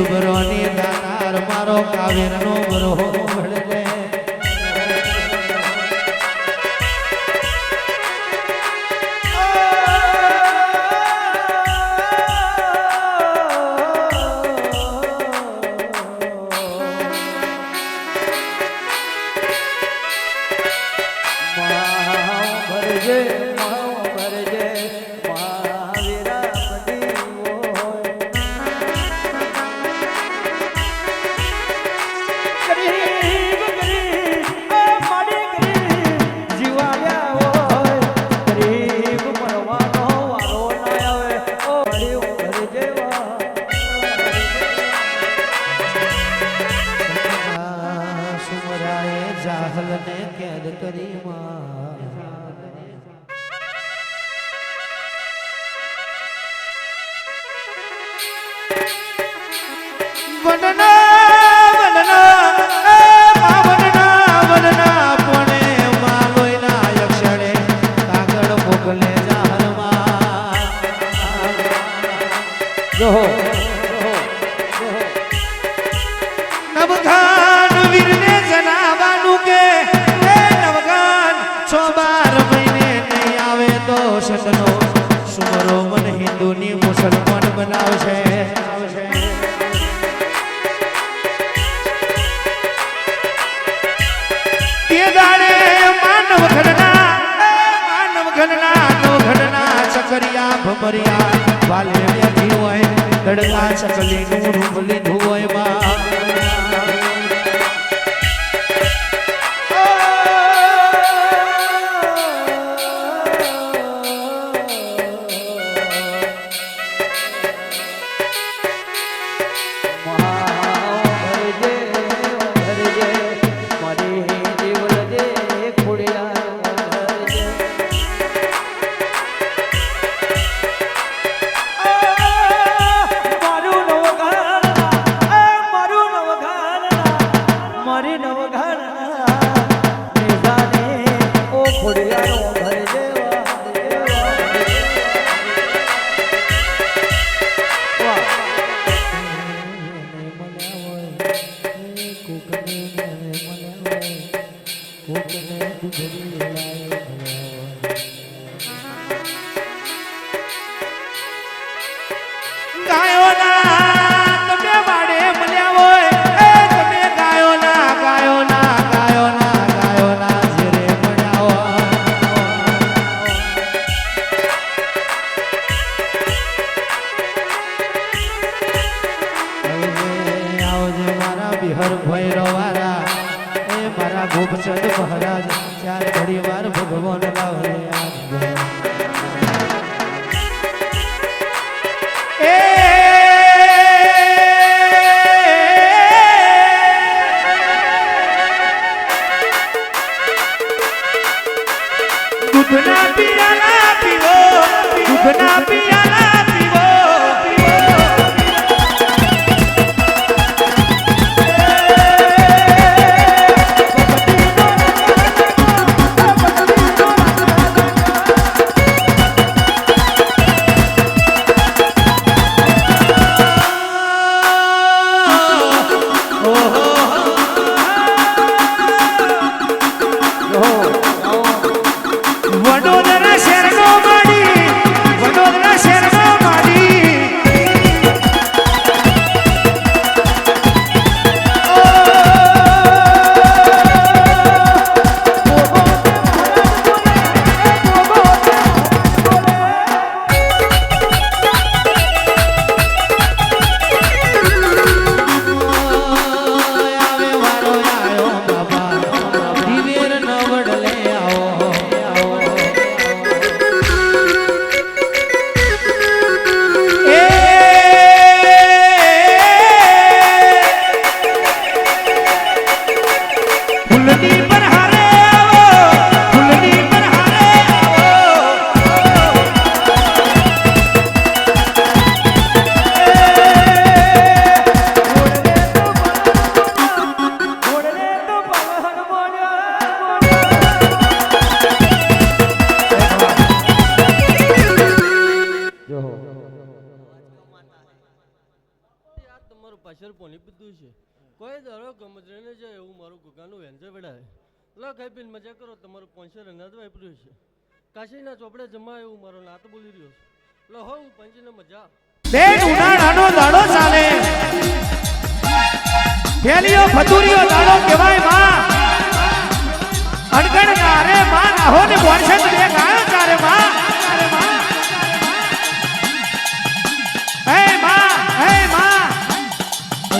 ડુબરો ની દાનાર મારો કાવેર નો બરો મા बनना આવશે જાણે માનવ ઘટના માનવ ઘટના માનવ ઘટના ચકરિયા ભમરિયા વાલે બેઠી હોય કોકને મને મને કોકને ગુજરી લાય રોવારા એ મારા ભૂપચંદ મહારાજ ચાર ઘડી વાર ભગવાન લાવે દૂધના પીરાલા પીવો દૂધના ઓહો. મારું પાછળ પોની પીધું છે. કોઈ દાડો ગમતરીને જાય એવું મારું ગુગાનું વેન્જર વડાવે. લો ખાઈ પીને મજા કરો, તમારું પાંચસો અનાજ વાપર્યું છે. કાશીના ચોપડે જમા એવું મારો નાત બોલી રહ્યો છે. લો હોઉં પંચીને મજા. બેટ ઉનાળાનો દાડો ચાલે. થેલીઓ ફતુરીઓ દાડો કહેવાયમાં. અડગણ ગારે માં રાહો ને બોરસદ બે ગાળ.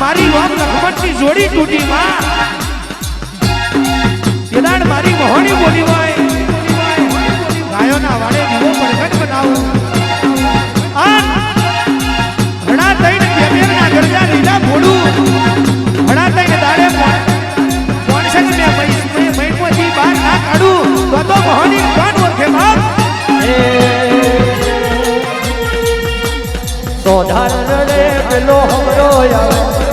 મારી રોમ લખમણની જોડી તૂટી માં. કેદાર મારી મોહણી બોલી હોય. ગાયોના વાડે દીવો બનાવું. આ થઈને તઈને પેમેરના ગરજા લીલા ભોડું ઘણા થઈને દાડે કોણસન મે મૈનમાંથી બહાર ના કાઢું. તો તો મોહણી કોણ ઓળખે બાપ? તો ધાર રે પેલો હમરો આવે.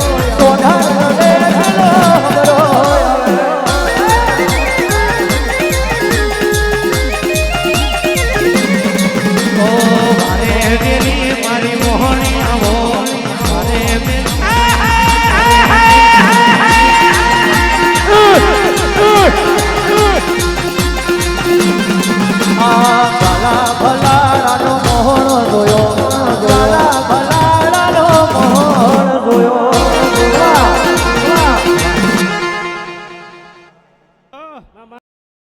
啊。